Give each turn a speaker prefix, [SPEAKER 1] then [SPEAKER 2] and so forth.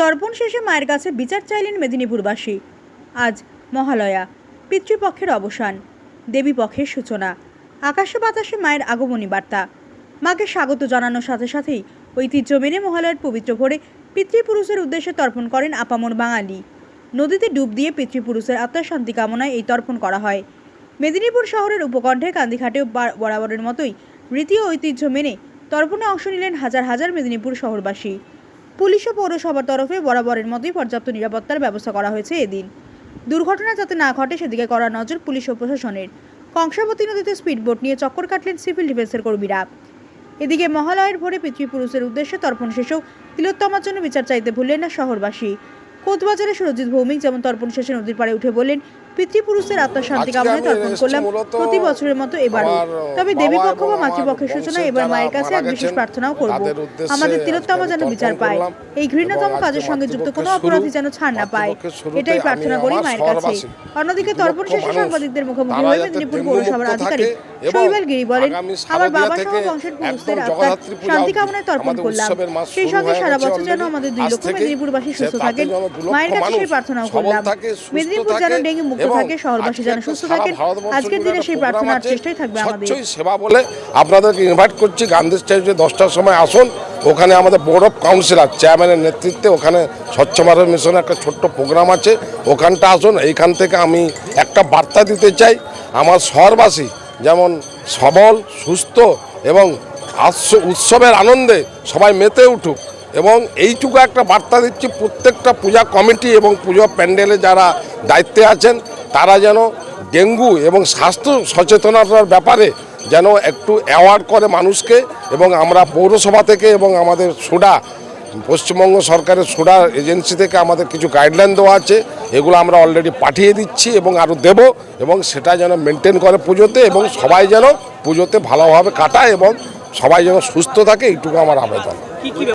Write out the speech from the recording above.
[SPEAKER 1] তর্পণ শেষে মায়ের কাছে বিচার চাইলেন মেদিনীপুরবাসী। আজ মহালয়া, পিতৃপক্ষের অবসান, দেবী পক্ষের সূচনা। আকাশে বাতাসে মায়ের আগমনী বার্তা। মাকে স্বাগত জানানোর সাথে সাথেই ঐতিহ্য মেনে মহালয়ার পবিত্র ভোরে পিতৃপুরুষের উদ্দেশ্যে তর্পণ করেন আপামর বাঙালি। নদীতে ডুব দিয়ে পিতৃপুরুষের আত্মার শান্তি কামনায় এই তর্পণ করা হয়। মেদিনীপুর শহরের উপকণ্ঠে কান্দিঘাটেও বরাবরের মতোই রীতি ঐতিহ্য মেনে তর্পণে অংশ নিলেন হাজার হাজার মেদিনীপুর শহরবাসী। পুলিশ ও পৌরসভার তরফে বরাবরের মতোই পর্যাপ্ত নিরাপত্তার ব্যবস্থা করা হয়েছে এদিন। দুর্ঘটনা যাতে না ঘটে, সেদিকে করা নজর পুলিশ ও প্রশাসনের। কংসাবতী নদীতে স্পিডবোট নিয়ে চক্কর কাটলেন সিভিল ডিফেন্সের কর্মীরা। এদিকে মহালয়ের ভোরে পিতৃপুরুষের উদ্দেশ্যে তর্পণ শেষেও তিলোত্তমার জন্য বিচার চাইতে ভুললেন না শহরবাসী। কোতবাজারে সুরজিৎ ভৌমিক যেমন তর্পণ শেষে নদীর পাড়ে উঠে বললেন পিতৃপুরুষের আত্মার শান্তি কামনায় তর্পণ করলাম। প্রতি বছরের মতো এবারও। তবে
[SPEAKER 2] বাবা
[SPEAKER 1] দেবী পক্ষ
[SPEAKER 2] এবং
[SPEAKER 1] বা মাতৃপক্ষের সূচনা এবার মায়ের কাছে এক বিশেষ প্রার্থনাও করব। আমাদের তিলোত্তমা যেন বিচার পায়। এই ঘৃণাতম কাজের সঙ্গে যুক্ত কোনো অপরাধী যেন ছাড় না পায় এটাই প্রার্থনা করি মায়ের কাছে। অন্যদিকে তর্পণ শেষে সাংবাদিকদের মুখোমুখি হয়ে মেদিনীপুর পৌরসভার আধিকারিক শৈবাল গিরি বলেন আমার বাবা সহ বংশের পুরুষদের আত্মার শান্তি কামনায় তর্পণ করলাম। সেই সঙ্গে সারা বছর যেন আমাদের দুই লক্ষ মেদিনীপুরবাসী সুস্থ থাকেন মায়ের কাছে সেই প্রার্থনাও করলাম মেদিনীপুর যেন ডেঙ্গি মুক্ত থাকে শহরবাসী যেন সুস্থ থাকেন। আজকের দিনে সেই প্রার্থনার চেষ্টাই থাকবে আমাদের।
[SPEAKER 2] সেবা বলে আপনাদেরকে ইনভাইট করছি গান্ধী স্টেজে দশটার সময় আসুন। ওখানে আমাদের বোর্ড অফ কাউন্সিলর চেয়ারম্যানের নেতৃত্বে ওখানে স্বচ্ছ ভারত মিশনের একটা ছোট্ট প্রোগ্রাম আছে। ওখানটা আসুন এইখান থেকে আমি একটা বার্তা দিতে চাই। আমার শহরবাসী যেমন সবল সুস্থ এবং উৎসবের আনন্দে সবাই মেতে উঠুক এবং এইটুকু একটা বার্তা দিচ্ছি প্রত্যেকটা পূজা কমিটি এবং পুজো প্যান্ডেলে যারা দায়িত্বে আছেন তারা যেন ডেঙ্গু এবং স্বাস্থ্য সচেতনতার ব্যাপারে যেন একটু অ্যাওয়ার্ড করে মানুষকে এবং আমরা পৌরসভা থেকে এবং আমাদের সুডা, পশ্চিমবঙ্গ সরকারের সুডা এজেন্সি থেকে আমাদের কিছু গাইডলাইন দেওয়া আছে, এগুলো আমরা অলরেডি পাঠিয়ে দিচ্ছি এবং আরও দেব এবং সেটা যেন মেনটেন করে পুজোতে এবং সবাই যেন পুজোতে ভালোভাবে কাটায় এবং সবাই যেন সুস্থ থাকে, এইটুকু আমার আবেদন।